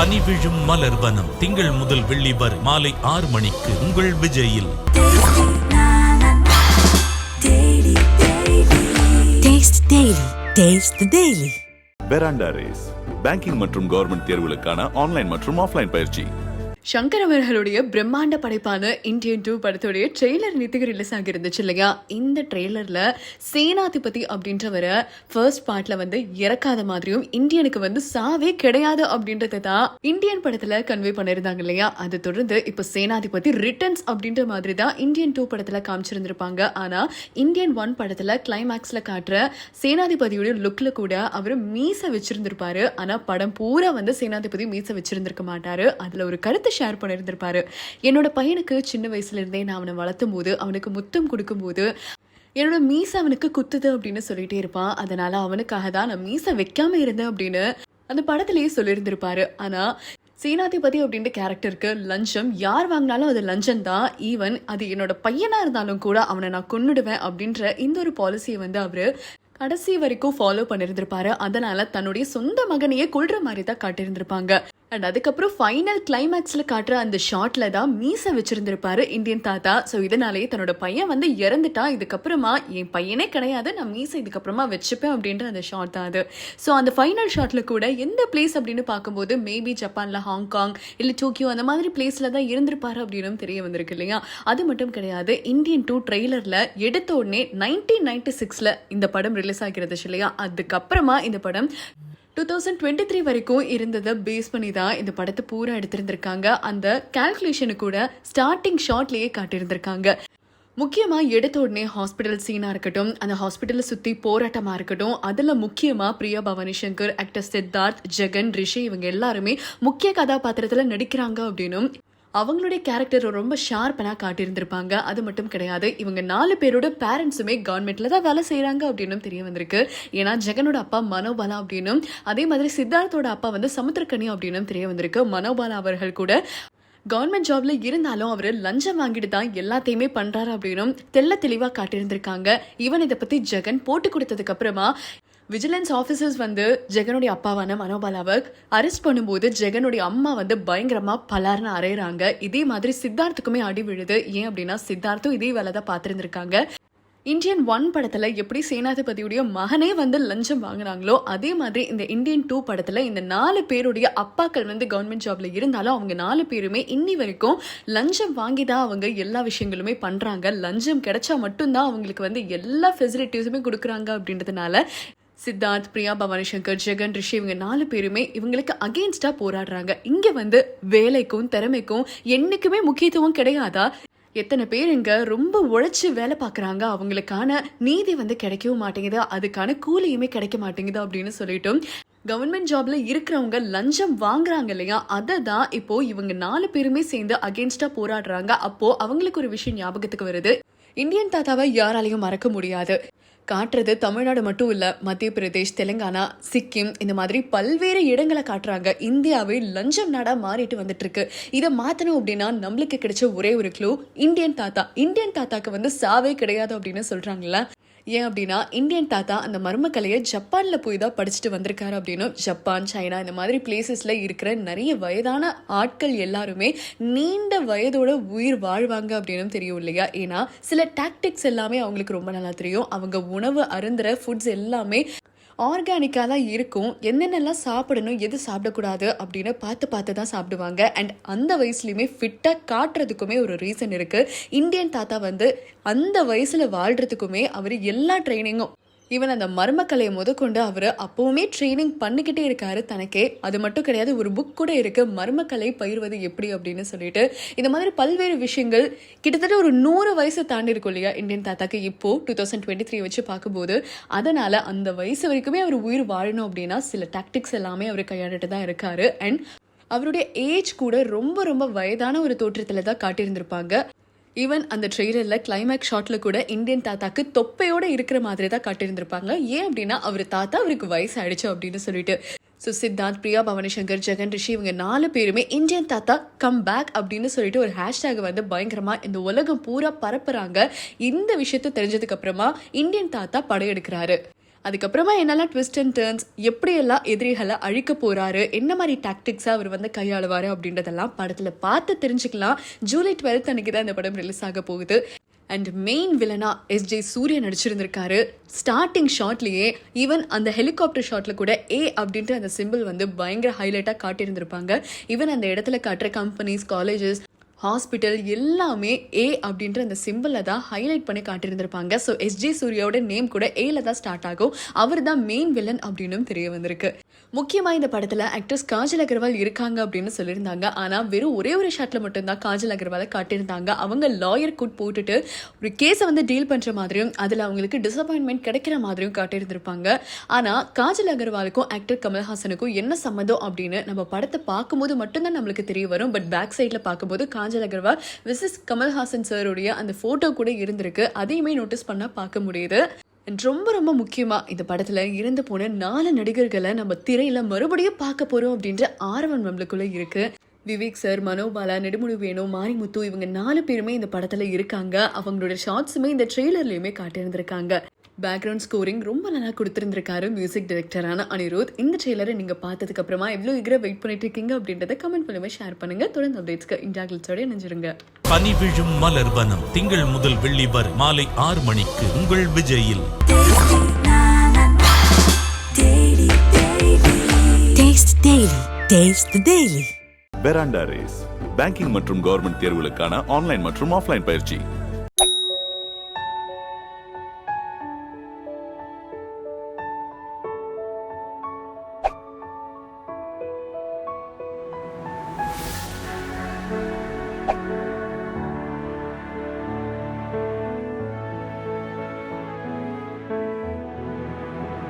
பனி விழும் மலர்வனம் திங்கள் முதல் வெள்ளி வரை மாலை ஆறு மணிக்கு உங்கள் விஜயில் Taste Daily. Taste the Daily. Veranda race banking மற்றும் கவர்மெண்ட் தேர்வுகளுக்கான ஆன்லைன் மற்றும் ஆஃப்லைன் பயிற்சி சங்கர் அவர்களுடைய பிரம்மாண்ட படைப்பான இந்தியன் டூ படத்துடைய ட்ரெய்லர் நேற்றுக்கு ரிலீஸ் ஆகியிருந்துச்சு இல்லையா? இந்த ட்ரெய்லரில் சேனாதிபதி அப்படின்றவரை ஃபர்ஸ்ட் பார்ட்ல வந்து இறக்காத மாதிரியும் இந்தியனுக்கு வந்து சாவே கிடையாது அப்படின்றத தான் இந்தியன் படத்தில் கன்வே பண்ணியிருந்தாங்க இல்லையா? அது தொடர்ந்து இப்போ சேனாதிபதி ரிட்டர்ன்ஸ் அப்படின்ற மாதிரி தான் இந்தியன் டூ படத்தில் காமிச்சிருந்திருப்பாங்க. ஆனால் இந்தியன் ஒன் படத்தில் கிளைமேக்ஸில் காட்டுற சேனாதிபதியோட லுக்கில் கூட அவர் மீசை வச்சிருந்திருப்பாரு. ஆனால் படம் பூரா வந்து சேனாதிபதி மீசை வச்சிருந்திருக்க மாட்டார். அதில் ஒரு கருத்து ஷேர் பண்ணியிருந்திருப்பாரு என்னோட பையனுக்கு சின்ன வயசுல இருந்தே நான் அவனை வளர்த்தும் போது அவனுக்கு முத்தம் கொடுக்கும்போது என்னோட மீசை அவனுக்கு குத்துது அப்படின்னு சொல்லிட்டே இருப்பான். அதனால அவனுக்காக தான் நான் மீசை வைக்காம இருந்தேன் அப்படின்னு அந்த படத்திலேயே சொல்லியிருந்திருப்பாரு ஆனா சேனாதிபதி அப்படின்ற கேரக்டருக்கு லஞ்சம் யார் வாங்கினாலும் அது லஞ்சம் தான். ஈவன் அது என்னோட பையனா இருந்தாலும் கூட அவனை நான் கொன்னுடுவேன் அப்படின்ற இந்த ஒரு பாலிசியை வந்து அவரு கடைசி வரைக்கும் ஃபாலோ பண்ணியிருந்திருப்பாரு அதனால தன்னுடைய சொந்த மகனையே கொள்ற மாதிரி தான் காட்டியிருந்திருப்பாங்க. அண்ட் அதுக்கப்புறம் ஃபைனல் கிளைமேக்ஸில் காட்டுற அந்த ஷாட்டில் தான் மீசை வச்சிருந்திருப்பாரு இந்தியன் தாத்தா. ஸோ இதனாலேயே தன்னோட பையன் வந்து இறந்துட்டான். இதுக்கப்புறமா என் பையனே கிடையாது. நான் மீசை இதுக்கப்புறமா வச்சுப்பேன் அப்படின்ற அந்த ஷாட் தான் அது. ஸோ அந்த ஃபைனல் ஷாட்டில் கூட எந்த பிளேஸ் அப்படின்னு பார்க்கும்போது மேபி ஜப்பானில் ஹாங்காங் இல்லை டோக்கியோ அந்த மாதிரி பிளேஸில் தான் இருந்திருப்பாரு அப்படின்னு தெரிய வந்திருக்கு இல்லையா? அது மட்டும் கிடையாது. இந்தியன் டூ ட்ரெய்லரில் எடுத்த உடனே நைன்டீன் நைன்டி சிக்ஸில் இந்த படம் ரிலீஸ் ஆகிறது இல்லையா? அதுக்கப்புறமா இந்த படம் டூ தௌசண்ட் டுவெண்ட்டி த்ரீ வரைக்கும் இருந்ததை பேஸ் பண்ணி தான் இந்த படத்தை பூரா எடுத்திருந்திருக்காங்க. அந்த கால்குலேஷனு கூட ஸ்டார்டிங் ஷாட்லேயே காட்டியிருந்திருக்காங்க. முக்கியமாக எடுத்த உடனே ஹாஸ்பிட்டல் சீனாக இருக்கட்டும் அந்த ஹாஸ்பிட்டலை சுற்றி போராட்டமாக இருக்கட்டும் அதில் முக்கியமாக பிரியா பவானி சங்கர் ஆக்டர் சித்தார்த் ஜெகன் ரிஷி இவங்க எல்லாருமே முக்கிய கதாபாத்திரத்தில் நடிக்கிறாங்க அப்படின்னும் அவங்களுடைய கேரக்டரை ரொம்ப ஷார்ப்பனாக காட்டியிருந்திருப்பாங்க. அது மட்டும் கிடையாது இவங்க நாலு பேரோட பேரண்ட்ஸுமே கவர்மெண்ட்ல தான் வேலை செய்கிறாங்க அப்படின்னும் தெரிய வந்திருக்கு. ஏன்னா ஜெகனோட அப்பா மனோபாலா அப்படின்னும் அதே மாதிரி சித்தார்த்தோட அப்பா வந்து சமுத்திரக்கனி அப்படின்னும் தெரிய வந்திருக்கு. மனோபாலா அவர்கள் கூட கவர்மெண்ட் ஜாப்ல இருந்தாலும் அவர் லஞ்சம் வாங்கிட்டு தான் எல்லாத்தையுமே பண்றாரு அப்படின்னும் தெள்ள தெளிவா காட்டியிருந்திருக்காங்க. ஈவன் இதை பத்தி ஜெகன் போட்டு கொடுத்ததுக்கு அப்புறமா விஜிலன்ஸ் ஆஃபீஸர்ஸ் வந்து ஜெகனுடைய அப்பாவான மனோபாலாவை அரெஸ்ட் பண்ணும்போது ஜெகனுடைய அம்மா வந்து பயங்கரமா பலார்னு அரைகிறாங்க இதே மாதிரி சித்தார்த்துக்குமே அடி விழுது. ஏன் அப்படின்னா சித்தார்த்தும் இதே வேலை தான் பார்த்துருந்துருக்காங்க. இந்தியன் ஒன் படத்துல எப்படி சேனாதிபதியுடைய மகனே வந்து லஞ்சம் வாங்குனாங்களோ அதே மாதிரி இந்த இந்தியன் டூ படத்துல இந்த நாலு பேருடைய அப்பாக்கள் வந்து கவர்மெண்ட் ஜாப்ல இருந்தாலும் அவங்க நாலு பேருமே இன்னி வரைக்கும் லஞ்சம் வாங்கி தான் அவங்க எல்லா விஷயங்களுமே பண்றாங்க. லஞ்சம் கிடைச்சா மட்டும்தான் அவங்களுக்கு வந்து எல்லா ஃபெசிலிட்டிஸுமே கொடுக்குறாங்க அப்படின்றதுனால சித்தார்த் பிரியா பவானி சங்கர் ஜெகன் ரிஷி இவங்க நாலு பேருமே இவங்களுக்கு அகெயின்ஸ்டா போராடுறாங்க. இங்க வந்து வேலைக்கும் திறமைக்கும் என்னைக்குமே முக்கியத்துவம் கிடையாதா? எத்தனை பேர் இங்க ரொம்ப உழைச்சி வேலை பார்க்குறாங்க? அவங்களுக்கான நீதி வந்து கிடைக்கவும் மாட்டேங்குது. அதுக்கான கூலியுமே கிடைக்க மாட்டேங்குது அப்படின்னு சொல்லிட்டும் கவர்மெண்ட் ஜாப்ல இருக்கிறவங்க லஞ்சம் வாங்குறாங்க இல்லையா? அதை தான் இப்போ இவங்க நாலு பேருமே சேர்ந்து அகேன்ஸ்டா போராடுறாங்க. அப்போ அவங்களுக்கு ஒரு விஷயம் ஞாபகத்துக்கு வருது. இந்தியன் தாத்தாவை யாராலையும் மறக்க முடியாது. காட்டுறது தமிழ்நாடு மட்டும் இல்ல மத்திய பிரதேஷ் தெலுங்கானா சிக்கிம் இந்த மாதிரி பல்வேறு இடங்களை காட்டுறாங்க. இந்தியாவே லஞ்சம் நாடா மாறிட்டு வந்துட்டு இருக்கு இதை மாத்தணும் அப்படின்னா நம்மளுக்கு கிடைச்ச ஒரே ஒரு க்ளூ இந்தியன் தாத்தா. இந்தியன் தாத்தாக்கு வந்து சாவே கிடையாது அப்படின்னு சொல்றாங்கல்ல? ஏன் அப்படின்னா இந்தியன் தாத்தா அந்த மர்மக்கலையை ஜப்பானில் போய் தான் படிச்சுட்டு வந்திருக்காரு அப்படின்னு ஜப்பான் சைனா இந்த மாதிரி பிளேசஸில் இருக்கிற நிறைய வயதான ஆட்கள் எல்லாருமே நீண்ட வயதோட உயிர் வாழ்வாங்க அப்படின்னு தெரியும் இல்லையா? ஏன்னா சில டாக்டிக்ஸ் எல்லாமே அவங்களுக்கு ரொம்ப நல்லா தெரியும். அவங்க உணவு அருந்துற ஃபுட்ஸ் எல்லாமே ஆர்கானிக்காக தான் இருக்கும். என்னென்னலாம் சாப்பிடணும் எது சாப்பிடக்கூடாது அப்படின்னு பார்த்து பார்த்து தான் சாப்பிடுவாங்க. அண்ட் அந்த வயசுலையுமே ஃபிட்டாக காட்டுறதுக்குமே ஒரு ரீசன் இருக்குது இந்தியன் தாத்தா வந்து அந்த வயசில் வாழ்கிறதுக்குமே அவர் எல்லா ட்ரைனிங்கும் ஈவன் அந்த மர்மக்கலையை முதற்கொண்டு அவர் அப்போவுமே ட்ரைனிங் பண்ணிக்கிட்டே இருக்காரு தனக்கே. அது மட்டும் கிடையாது ஒரு புக் கூட இருக்கு. மர்மக்கலை பயிர்வது எப்படி அப்படின்னு சொல்லிட்டு. இந்த மாதிரி பல்வேறு விஷயங்கள் கிட்டத்தட்ட ஒரு நூறு வயசு தாண்டி இருக்கும் இல்லையா இந்தியன் தாத்தாக்கு இப்போ டூ தௌசண்ட் டுவெண்ட்டி த்ரீ வச்சு பார்க்கும்போது. அதனால அந்த வயசு வரைக்குமே அவர் உயிர் வாழணும் அப்படின்னா சில டாக்டிக்ஸ் எல்லாமே அவர் கையாண்டுட்டு தான் இருக்காரு. அண்ட் அவருடைய ஏஜ் கூட ரொம்ப ரொம்ப வயதான ஒரு தோற்றத்தில் தான் காட்டியிருந்திருப்பாங்க. ஈவன் அந்த ட்ரெய்லரில் கிளைமேக்ஸ் ஷாட்டில் கூட இந்தியன் தாத்தாக்கு தொப்பையோடு இருக்கிற மாதிரி தான் காட்டியிருந்திருப்பாங்க. ஏன் அப்படின்னா அவர் தாத்தா அவருக்கு வயசாயிடுச்சு அப்படின்னு சொல்லிட்டு. ஸோ சித்தார்த் பிரியா பவனிசங்கர் ஜெகன் ரிஷி இவங்க நாலு பேருமே இந்தியன் தாத்தா கம் பேக் அப்படின்னு சொல்லிட்டு ஒரு ஹேஷ்டேக் வந்து பயங்கரமாக இந்த உலகம் பூரா பரப்புறாங்க. இந்த விஷயத்த தெரிஞ்சதுக்கப்புறமா இந்தியன் தாத்தா படையெடுக்கிறாரு. அதுக்கப்புறமா என்னெல்லாம் ட்விஸ்ட் அண்ட் டேர்ன்ஸ் எப்படியெல்லாம் எதிரிகளை அழிக்க போகிறாரு என்ன மாதிரி டாக்டிக்ஸாக அவர் வந்து கையாளுவார் அப்படின்றதெல்லாம் படத்தில் பார்த்து தெரிஞ்சுக்கலாம். ஜூலை டுவெல்த் அன்னைக்கு தான் இந்த படம் ரிலீஸ் ஆக போகுது. அண்ட் மெயின் வில்லனா எஸ் ஜே சூர்யா நடிச்சிருந்திருக்காரு. ஸ்டார்டிங் ஷாட்லேயே ஈவன் அந்த ஹெலிகாப்டர் ஷாட்டில் கூட ஏ அப்படின்ட்டு அந்த சிம்பிள் வந்து பயங்கர ஹைலைட்டாக காட்டியிருந்திருப்பாங்க. ஈவன் அந்த இடத்துல காட்டுற கம்பெனிஸ் காலேஜஸ் ஹாஸ்பிட்டல் எல்லாமே ஏ அப்படின்ற அந்த சிம்பிளை தான் ஹைலைட் பண்ணி காட்டியிருந்திருப்பாங்க. ஸோ எஸ்ஜே சூர்யாவோட நேம் கூட ஏல தான் ஸ்டார்ட் ஆகும். அவர் தான் மெயின் வில்லன் அப்படின்னும் தெரிய வந்திருக்கு. முக்கியமாக இந்த படத்தில் ஆக்ட்ரஸ் காஜல் அகர்வால் இருக்காங்க அப்படின்னு சொல்லியிருந்தாங்க. ஆனால் வெறும் ஒரே ஒரு ஷாட்டில் மட்டும்தான் காஜல் அகர்வாலை காட்டியிருந்தாங்க. அவங்க லாயர் கூட் போட்டுட்டு ஒரு கேஸை வந்து டீல் பண்ணுற மாதிரியும் அதில் அவங்களுக்கு டிசப்பாயின்மெண்ட் கிடைக்கிற மாதிரியும் காட்டியிருந்திருப்பாங்க. ஆனால் காஜல் அகர்வாலுக்கும் ஆக்டர் கமல்ஹாசனுக்கும் என்ன சம்மந்தம் அப்படின்னு நம்ம படத்தை பார்க்கும்போது மட்டும்தான் நம்மளுக்கு தெரிய வரும். பட் பேக் சைடில் பார்க்கும்போது காஜல் அகர்வால் விசஸ் கமல்ஹாசன் சாருடைய அந்த ஃபோட்டோ கூட இருந்திருக்கு. அதையுமே நோட்டீஸ் பண்ணால் பார்க்க முடியுது. ரொம்ப ரொம்ப முக்கியமாக இந்த படத்தில் இறந்து போன நாலு நடிகர்களை நம்ம திரையில் மறுபடியும் பார்க்க போகிறோம் அப்படின்ற ஆர்வம் நம்மளுக்குள்ளே இருக்கு. விவேக் சார் மனோபாலா நெடுமுடி வேணு மாரிமுத்து இவங்க நாலு பேருமே இந்த படத்தில் இருக்காங்க. அவங்களோட ஷார்ட்ஸுமே இந்த ட்ரெய்லர்லையுமே காட்டியிருந்திருக்காங்க. பேக்ரவுண்ட் ஸ்கோரிங் ரொம்ப நல்லா கொடுத்துருந்துருக்காரு மியூசிக் டைரக்டரான அனிருத். இந்த ட்ரெய்லரை நீங்கள் பார்த்ததுக்கு அப்புறமா எவ்வளோ எகிர வெயிட் பண்ணிட்டு இருக்கீங்க அப்படின்றத கமெண்ட் மூலமே ஷேர் பண்ணுங்க. தொடர்ந்து அப்டேட்ஸ்க்கு இன்டாகிள்ஸோட இணைஞ்சிருங்க. பனி விழும் மலர்வனம் திங்கள் முதல் வெள்ளி வரை மாலை ஆறு மணிக்கு உங்கள் விஜயில். பெராண்டா ரேஸ் பேங்கிங் மற்றும் கவர்மெண்ட் தேர்வுகளுக்கான ஆன்லைன் மற்றும் ஆஃப்லைன் பயிற்சி.